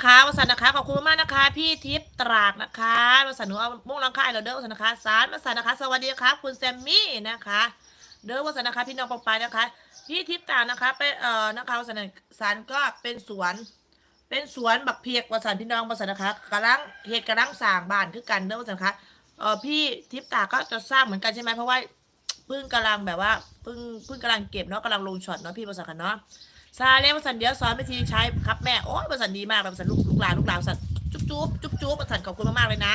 นะคะวสันนะคะขอบคุณมากนะคะ พี่ทิพย์ตรากนะคะวสันหนูเอามุ่งรังค่ายเราเด้อวสันนะคะสารวสันนะคะ สวัสดีครับคุณแซมมี่นะคะ เด้อวสันนะคะ พี่น้องปองปายนะคะ พี่ทิพย์ตรากนะคะไปเอ่อนะคะวสันสารก็เป็นสวน เป็นสวนบักเพียกวสันพี่น้องวสันนะคะกำลังเหตุกำลังสร้างบ้านคือกันเด้อวสันนะคะเออพี่ทิพย์ตรากก็จะสร้างเหมือนกันใช่ไหมเพราะว่าเพิ่งกำลังแบบว่าเพิ่งเพิ่งกำลังเก็บเนาะกำลังลงช็อตเนาะพี่วสันคะเนาะ ซาเล่ภาษาเดียวสอนวิธีใช้ครับแม่ โอ้ยภาษาดีมากเลยภาษาลูกลูกหลานลูกหลานภาษาจุ๊บจุ๊บจุ๊บจุ๊บภาษาขอบคุณมากๆเลยนะ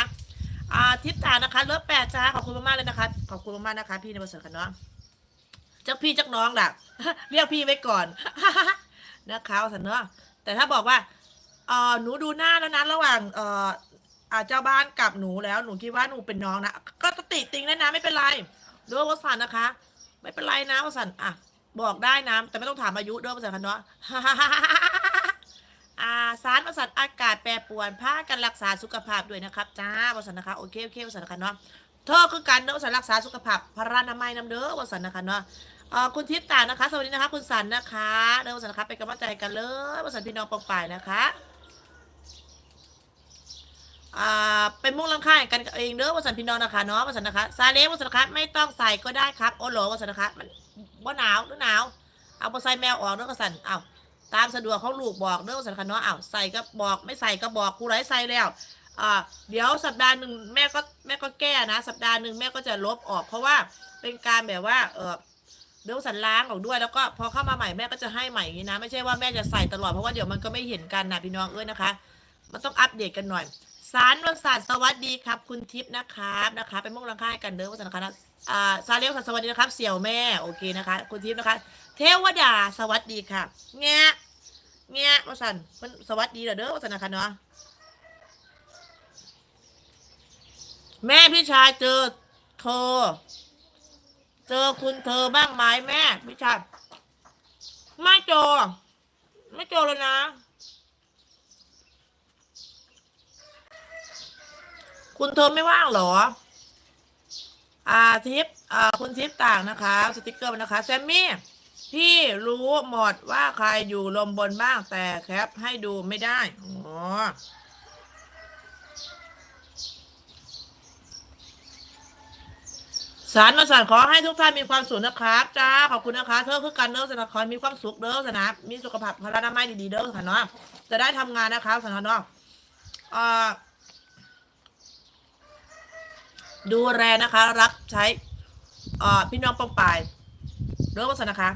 อ่าทิปตานะคะเลิฟแปดจ้าขอบคุณมากๆเลยนะคะ ขอบคุณมากๆนะคะ พี่ในภาษากันเนาะจักพี่จักน้องล่ะ เรียกพี่ไว้ก่อนนะคะภาษาเนาะแต่ถ้าบอกว่าเออหนูดูหน้าแล้วนะระหว่างเออเจ้าบ้านกับหนูแล้วหนูคิดว่าหนูเป็นน้องนะก็ติติงได้นะไม่เป็นไรด้วยภาษานะคะ ไม่เป็นไรนะภาษาอะ บอกได้นะ แต่ไม่ต้องถามอายุด้วยภาษาคันเนาะอาสารประสาทอากาศแปรปรวนผ้ากันรักษาสุขภาพด้วยนะครับจ้าภาษานะคะโอเคโอเคภาษาคันเนาะเธอคือการเนาะภาษารักษาสุขภาพพรานามัยนำเด้อภาษานะคะเนาะเอ่อคุณทิพย์ตานะคะ สวัสดีนะคะ คุณสันนะคะเด้อภาษานะคะเป็นกำลังใจกันเลยภาษาพี่น้องปองป่ายนะคะอ่าเป็นมุ่งลังค่ายกันเองเด้อภาษาพี่น้องนะคะเนาะภาษานะคะซาเล้งภาษานะคะไม่ต้องใส่ก็ได้ครับโอ้โหภาษานะคะมัน ว่าหนาวหรือหนาว เอาไปใส่แมวออกเด้อกระสันเอาตามสะดวกเขาลูกบอกเด้อกระสันคันเนาะเอาใส่ก็บอกไม่ใส่ก็บอกกูไรใส่แล้วอ่าเดี๋ยวสัปดาห์หนึ่งแม่ก็แม่ก็แก้นะสัปดาห์หนึ่งแม่ก็จะลบออก เพราะว่าเป็นการแบบว่าเออเดี๋ยวสันล้างออกด้วยแล้วก็พอเข้ามาใหม่แม่ก็จะให้ใหม่อย่างนี้นะ ไม่ใช่ว่าแม่จะใส่ตลอดเพราะว่าเดี๋ยวมันก็ไม่เห็นกันนะพี่น้องเอ้ยนะคะ มันต้องอัปเดตกันหน่อยสารวันศสตร์สวัสดีครับ คุณทิพย์นะครับนะคะเป็นมุ่งรังค่ายกันเด้อวันคณะ อ่าซาเลวสวัสดีนะครับ เสี่ยวแม่โอเคนะคะ คุณทิพย์นะคะ เทวดาสวัสดีค่ะแงะแงะวสันมันสวัสดีเหรอเด้อวัฒนะคะเนาะแม่พี่ชายเจอเธอ เจอคุณเธอบ้างไหมแม่พี่ชายไม่เจอไม่เจอเลยนะ คุณเธอไม่ว่างเหรอ อ่าทิปอ่าคุณทิปต่างนะคะ สติกเกอร์มันะคะแซมมี่พี่รู้หมดว่าใครอยู่ลมบนบ้างแต่แคปให้ดูไม่ได้อ๋อสารมาสารขอให้ทุกท่านมีความสุขนะครับจ้าขอบคุณนะคะเธอคือกันเด้อสนะขอให้มีความสุขเด้อสนะมีสุขภาพพลานามัยดีๆเด้อค่ะเนาะจะได้ทำงานนะคะสนะเนาะอ่า ดูแลนะคะ รับใช้พี่น้องปองปายเรื่องวัฒนะคะ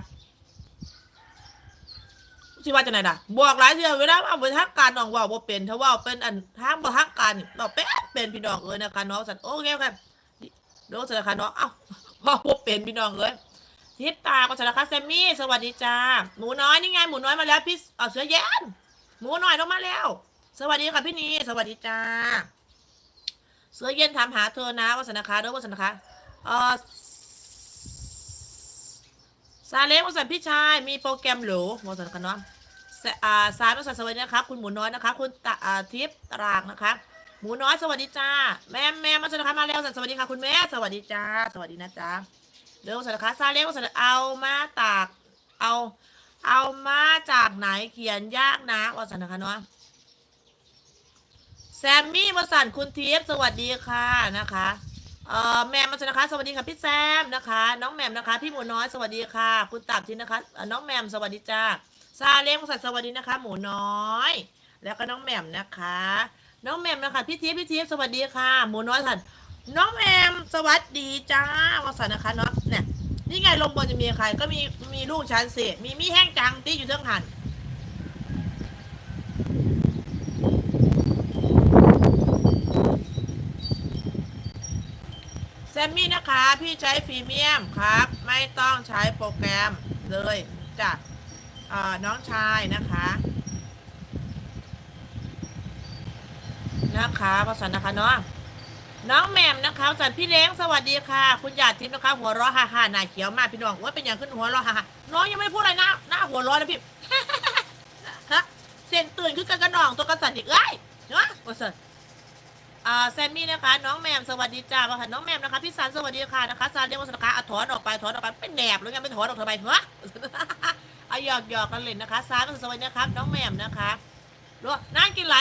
สิว่าจะไหนด่ะบอกหลายเทื่อเวลาเอาไปทักการน้องว่าบ่เป็นถ้าว่าเป็นอันทางบ่ทักการนี่เราเป็นเป็นพี่น้องเอ้ยนะคะเนาะสันโอเคครับเรื่องวัฒนะคะเนาะเอ้าเว่าบ่เป็นพี่น้องเอ้ยทิพตาก็สารคาแซมมี่สวัสดีจ้าหมูน้อยนี่ไงหมูน้อยมาแล้วพี่เสือแย้มหมูน้อยลงมาแล้ว สวัสดีค่ะพี่นีสวัสดีจ้า เสื้อเย็นถามหาเธอนะวัสนะคะเด้อวัสนะคะเออซาเล้งวัสันพี่ชาย มีโปรแกรมหรูวัสันคะเนาะสอ่าสารวัสันสวัสดีนะครับ คุณหมูน้อยนะคะ คุณตะอาทิพย์ตรากนะคะ หมูน้อยสวัสดีจ้า แม่แม่วัสันนะคะมาแล้วสันสวัสดีค่ะคุณแม่ สวัสดีจ้า สวัสดีนะจ้าเด้อวัสันนะคะซาเล้งวัสันเอามาตาก เอา เอามาจากไหนเขียนยากนะวัสันนะคะเนาะ แซมมี่วสันต์คุณเทีฟสวัสดีค่ะนะคะเอ่อแมมมาสนะคะสวัสดีค่ะพี่แซมนะคะ น้องแหมมนะคะ พี่หมูน้อยสวัสดีค่ะ คุณตับทินนะคะน้องแหมมสวัสดีจ้าซาเล้งสันต์สวัสดีนะคะ หมูน้อย แล้วก็น้องแหมมนะคะ น้องแหมมนะคะพี่เทีฟพี่เทีฟสวัสดีค่ะ หมูน้อยสันน้องแหมมสวัสดีจ้าวสันนะคะเนาะเนี่ยนี่ไงลงบนจะมีใครก็มีมีลูกชั้นเศษมีมีแห้งจังที่อยู่เทิงหัน ซมมี่นะคะ พี่ใช้พรีเมียมครับ ไม่ต้องใช้โปรแกรมเลยจากน้องชายนะคะ นะคะภาษานะคะเนาะน้องแหม่มนะคะสันพี่เล้งสวัสดีค่ะ คุณหยาดทิพย์นะคะ หัวราะฮ่าฮ่าหน้าเขียวมากพี่น้องว่าเป็นอย่างขึ้นหัวราะฮ่าฮ่าน้องยังไม่พูดอะไรนะหน้าหัวร้อนนะพี่ฮะเสียงตื่นขึ้นกันกระนองตัวกระสันอีกเอ้ยเนาะว่าสัน แซมมี่นะคะ น้องแมมสวัสดีจ้าค่ะน้องแมมนะคะพี่ซันสวัสดีค่ะนะคะซานเรียกว่าสนะคะอะถอนออกไปถอนออกไปเป็นแหนบหรือไงไม่ถอนออกทำไมเหรออะหยอกหยอกกันเลยนะคะซานสวัสดีนะครับน้องแมมนะคะรู้ว่านั่งกินหลาย